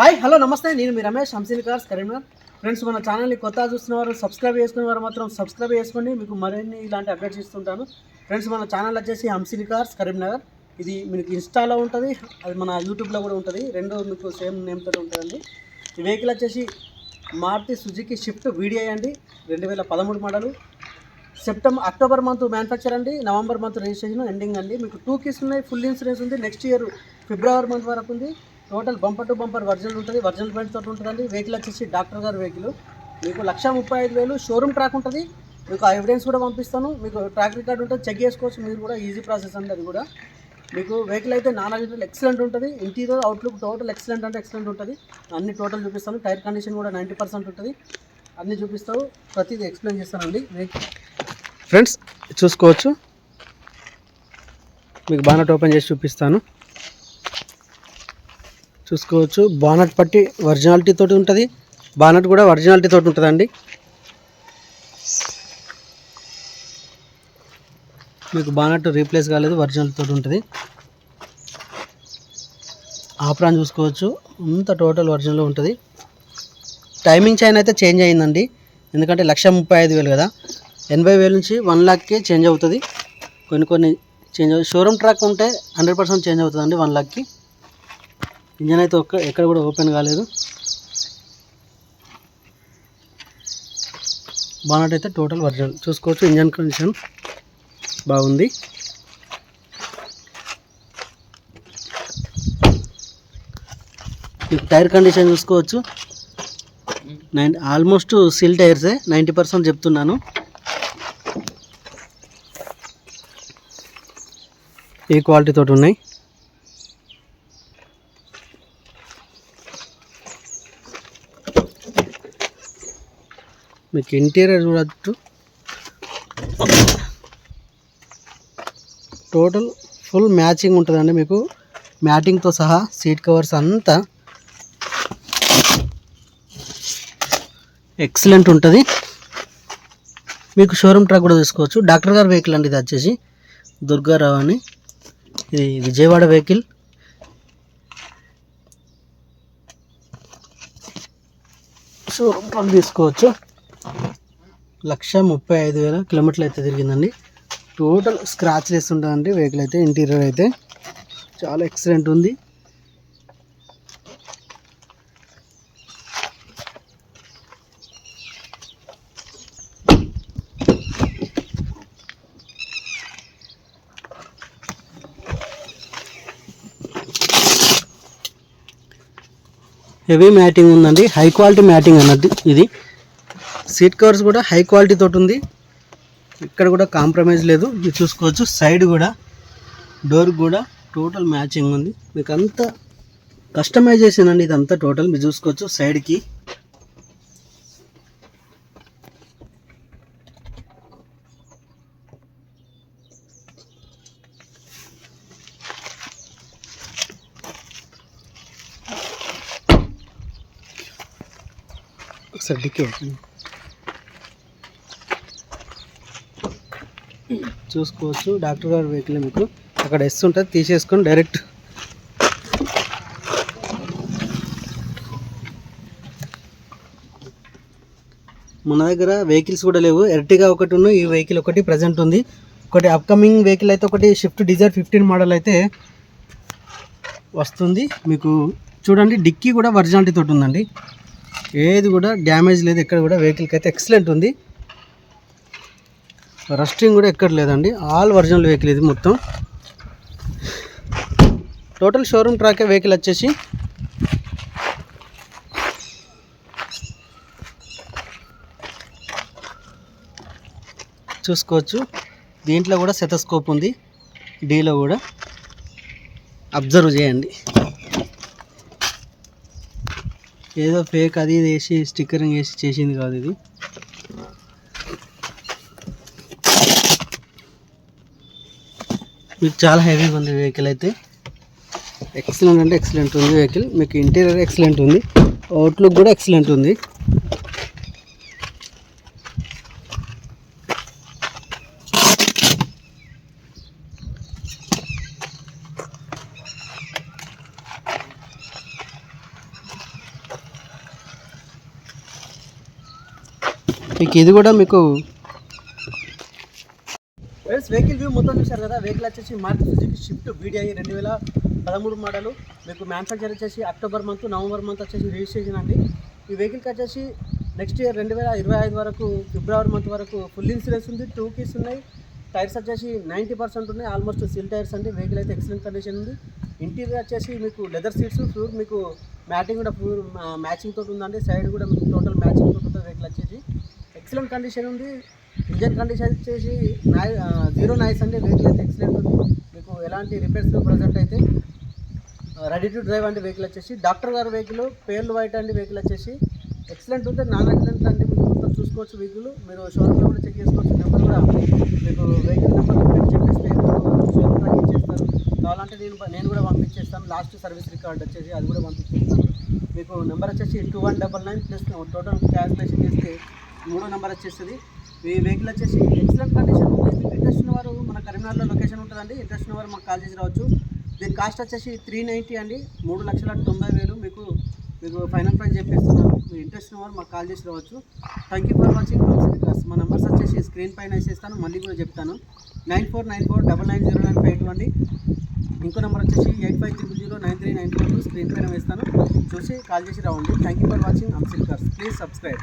Hi hello నమస్తే. నేను మీ రమేష్ హంసిని కార్స్ కరీంనగర్. ఫ్రెండ్స్ మన ఛానల్ని కొత్తగా చూస్తున్న వారు సబ్స్క్రైబ్ చేసుకునే వారు మాత్రం సబ్స్క్రైబ్ చేసుకోండి. మీకు మరిన్ని ఇలాంటి అప్డేట్స్ ఇస్తుంటాను. ఫ్రెండ్స్ మన ఛానల్ వచ్చేసి హంసిని కార్స్ కరీంనగర్. ఇది మీకు ఇన్స్టాలో ఉంటుంది అది మన యూట్యూబ్లో కూడా ఉంటుంది. రెండు మీకు సేమ్ నేమ్తో ఉంటుందండి. ఈ వెహికల్ వచ్చేసి మారుతి సుజుకి షిఫ్ట్ వీడియో అండి. రెండు వేల పదమూడు model. September October month manufacture అండి. నవంబర్ మంత్ రిజిస్ట్రేషన్ ఎండింగ్ అండి. మీకు టూ కీస్ ఉన్నాయి ఫుల్ ఇన్సూరెన్స్ ఉంది. నెక్స్ట్ ఇయర్ ఫిబ్రవరి మంత్ వరకు ఉంది. Total bumper to bumper virgin ఉంటుంది వర్జన్ పెయింట్ తోటి ఉంటుందండి. వెహికల్ వచ్చేసి డాక్టర్ గారు వెహికల్ మీకు లక్ష ముప్పై ఐదు వేలు షోరూమ్ ట్రాక్ ఉంటుంది. మీకు ఆ ఎవిడెన్స్ కూడా పంపిస్తాను. మీకు ట్రాక్ రికార్డ్ ఉంటుంది. చెక్ చేసుకోవచ్చు. మీరు కూడా ఈజీ ప్రాసెస్ అండి అది కూడా. మీకు వెహికల్ అయితే నానా ఎక్సలెంట్ ఉంటుంది. ఇంటీరియర్ అవుట్లుక్ టోటల్ ఎక్సలెంట్ అంటే ఎక్సలెంట్ ఉంటుంది. అన్ని టోటల్ చూపిస్తాను. టైర్ కండిషన్ కూడా నైంటీ పర్సెంట్ ఉంటుంది. అన్నీ చూపిస్తావు ప్రతిదీ ఎక్స్ప్లెయిన్ చేస్తానండి. వెహికల్ ఫ్రెండ్స్ చూసుకోవచ్చు. మీకు బాగా ఓపెన్ చేసి చూపిస్తాను. చూసుకోవచ్చు. బానట్ పట్టి ఒరిజినాలిటీ తోటి ఉంటుంది. బానట్ కూడా ఒరిజినాలిటీ తోటి ఉంటుందండి. మీకు బానట్ రీప్లేస్ కాలేదు ఒరిజినల్ తోటి ఉంటుంది. ఆప్రాన్ చూసుకోవచ్చు. అంత టోటల్ ఒరిజినల్ ఉంటుంది. టైమింగ్ చైన్ అయితే చేంజ్ అయిందండి. ఎందుకంటే లక్ష ముప్పై ఐదు వేలు కదా. ఎనభై వేల నుంచి వన్ లాక్కి చేంజ్ అవుతుంది. కొన్ని కొన్ని చేంజ్ అవుతుంది. షోరూమ్ ట్రాక్ ఉంటే హండ్రెడ్ పర్సెంట్ చేంజ్ అవుతుందండి వన్ లాక్కి. ఇంజన్ అయితే ఒక్క ఎక్కడ కూడా ఓపెన్ కాలేదు. బానట్ అయితే టోటల్ వర్జన్ చూసుకోవచ్చు ఇంజన్ కండిషన్. బాగుంది. మీకు టైర్ కండిషన్ చూసుకోవచ్చు. నైన్ ఆల్మోస్ట్ సిల్ టైర్సే నైంటీ పర్సెంట్ చెప్తున్నాను. ఏ క్వాలిటీ తోటి ఉన్నాయి. మీకు ఇంటీరియర్ చూడచ్చు. టోటల్ ఫుల్ మ్యాచింగ్ ఉంటుందండి మీకు. మ్యాటింగ్తో సహా సీట్ కవర్స్ అంతా ఎక్సలెంట్ ఉంటుంది. మీకు షోరూమ్ ట్రాక్ కూడా తీసుకోవచ్చు. డాక్టర్ గారి వెహికల్ అండి ఇది వచ్చేసి. దుర్గారావు అని. ఇది విజయవాడ వెహికల్ షోరూమ్ ట్రాక్ తీసుకోవచ్చు. లక్ష ముప్పై ఐదు వేల కిలోమీటర్లు అయితే తిరిగిందండి. టోటల్ స్క్రాచ్ లెస్ ఉంటుందండి. వెహికల్ అయితే ఇంటీరియర్ అయితే చాలా ఎక్సలెంట్ ఉంది. హెవీ మ్యాటింగ్ ఉందండి. హై క్వాలిటీ మ్యాటింగ్ అన్నది ఇది. సీట్ కవర్స్ కూడా హై క్వాలిటీ తోటి ఉంది. ఇక్కడ కూడా కాంప్రమైజ్ లేదు. మీరు చూసుకోవచ్చు. సైడ్ కూడా డోర్ కూడా టోటల్ మ్యాచింగ్ ఉంది. మీకు అంతా కస్టమైజేషన్ అండి ఇదంతా టోటల్ మీరు చూసుకోవచ్చు సైడ్కి. ఒకసారి డిక్కి ఓపెన్ చూసుకోవచ్చు. డాక్టర్ గారి వెహికల్ మీకు? అక్కడ ఎస్ ఉంటుంది తీసేసుకొని డైరెక్ట్. మన దగ్గర వెహికల్స్ కూడా లేవు. ఎర్టిగా ఒకటి ఉన్న ఈ వెహికల్ ఒకటి ప్రజెంట్ ఉంది. ఒకటి అప్కమింగ్ వెహికల్ అయితే ఒకటి షిఫ్ట్ డిజైర్ ఫిఫ్టీన్ మోడల్ అయితే వస్తుంది. మీకు చూడండి డిక్కీ కూడా ఒరిజినాలిటీ తోటి ఉందండి. ఏది కూడా డ్యామేజ్ లేదు ఎక్కడ కూడా వెహికల్కి అయితే ఎక్సలెంట్ ఉంది. రస్టింగ్ కూడా ఎక్కడ లేదండి. ఆల్ ఒరిజినల్ వెహికల్ ఇది మొత్తం. టోటల్ షోరూమ్ ట్రాకే వెహికల్ వచ్చేసి. చూసుకోవచ్చు. దీంట్లో కూడా సెతస్కోప్ ఉంది. డీలో కూడా. అబ్జర్వ్ చేయండి. ఏదో ఫేక్ అది ఇది వేసి స్టిక్కరింగ్ వేసి చేసింది కాదు ఇది. మీకు చాలా హెవీగా ఉంది వెహికల్ అయితే. ఎక్సలెంట్ అంటే ఎక్సలెంట్ ఉంది వెహికల్ మీకు ఇంటీరియర్ ఎక్సలెంట్ ఉంది. అవుట్లుక్ కూడా ఎక్సలెంట్ ఉంది. మీకు ఇది కూడా మీకు ఫ్రెండ్స్ వెహికల్ వ్యూ మొత్తం చూశారు కదా? వెహికల్ వచ్చేసి మారుతి సుజుకి షిఫ్ట్ వీడిఐ రెండు వేల పదమూడు మోడలు మీకు మ్యానుఫ్యాక్చర్ వచ్చేసి అక్టోబర్ మంత్ నవంబర్ మంత్ వచ్చేసి రిజిస్ట్రేషన్ అండి. ఈ వెహికల్కి వచ్చేసి నెక్స్ట్ ఇయర్ రెండు వేల ఇరవై ఐదు వరకు ఫిబ్రవరి మంత్ వరకు ఫుల్ ఇన్సూరెన్స్ ఉంది టూ కీస్ ఉన్నాయి. టైర్స్ వచ్చేసి నైంటీ పర్సెంట్ ఉన్నాయి ఆల్మోస్ట్ సిల్ టైర్స్ అండి. వెహికల్ అయితే ఎక్సలెంట్ కండిషన్ ఉంది. ఇంటీరియర్ వచ్చేసి మీకు లెదర్ సీట్స్ ప్యూర్ మీకు మ్యాటింగ్ కూడా ప్యూర్ మ్యాచింగ్ uh, తోటి ఉందండి. సైడ్ కూడా మీకు టోటల్ మ్యాచింగ్ తోటి ఉంటుంది వెహికల్ వచ్చేసి. ఎక్సలెంట్ కండిషన్ ఉంది. ఇంజన్ కండిషన్ వచ్చేసి నాయ్ జీరో నాయిస్ అండి వెహికల్ అయితే ఎక్సలెంట్ ఉంది. మీకు ఎలాంటి రిపేర్స్ ప్రజెంట్ అయితే రెడీ టు డ్రైవ్ అండి వెహికల్ వచ్చేసి డాక్టర్ గారు వెహికల్ పేర్లు వైట్ అండి వెహికల్ వచ్చేసి ఎక్సలెంట్ ఉంది నాన్ ఎక్సలెంట్ అండి మీకు మొత్తం చూసుకోవచ్చు వెహికల్ మీరు షోరూమ్లో కూడా చెక్ చేసుకోవచ్చు నెంబర్ కూడా మీకు వెహికల్ నెంబర్ చెప్పేస్తే షోరూమ్ దాకా కావాలంటే నేను నేను కూడా పంపించేస్తాను. లాస్ట్ సర్వీస్ రికార్డ్ వచ్చేసి అది కూడా పంపించేస్తాను. మీకు నెంబర్ వచ్చేసి two one double nine plus total calculation చేస్తే మూడో నెంబర్ వచ్చేస్తుంది. ఈ వెహికల్ వచ్చేసి ఎక్సలెంట్ కండిషన్ ఉంది. మీకు ఇంట్రెస్ట్ ఉన్న వారు మన కరీంనగర్లో లొకేషన్ ఉంటుందండి. ఇంట్రెస్ట్ ఉన్న వారు మాకు కాల్ చేసి రావచ్చు. దీని కాస్ట్ వచ్చేసి త్రీ నైంటీ అండి. మూడు లక్షల తొంభై వేలు మీకు మీకు ఫైనల్ ప్రైస్ చెప్పేస్తున్నాను. మీ ఇంట్రెస్ట్ ఉన్న వారు మాకు కాల్ చేసి రావచ్చు. Thank you for watching cars మా నెంబర్స్ వచ్చేసి స్క్రీన్ పైన వేసేస్తాను. మళ్ళీ కూడా చెప్తాను. Nine four nine four double nine zero nine five two అండి. ఇంకో నెంబర్ వచ్చేసి eight five triple zero nine three nine four screen పైన వేస్తాను. చూసి కాల్ చేసి రావండి. థ్యాంక్ యూ ఫర్ వాచింగ్ అంసిల్ కార్స్ ప్లీజ్ సబ్స్క్రైబ్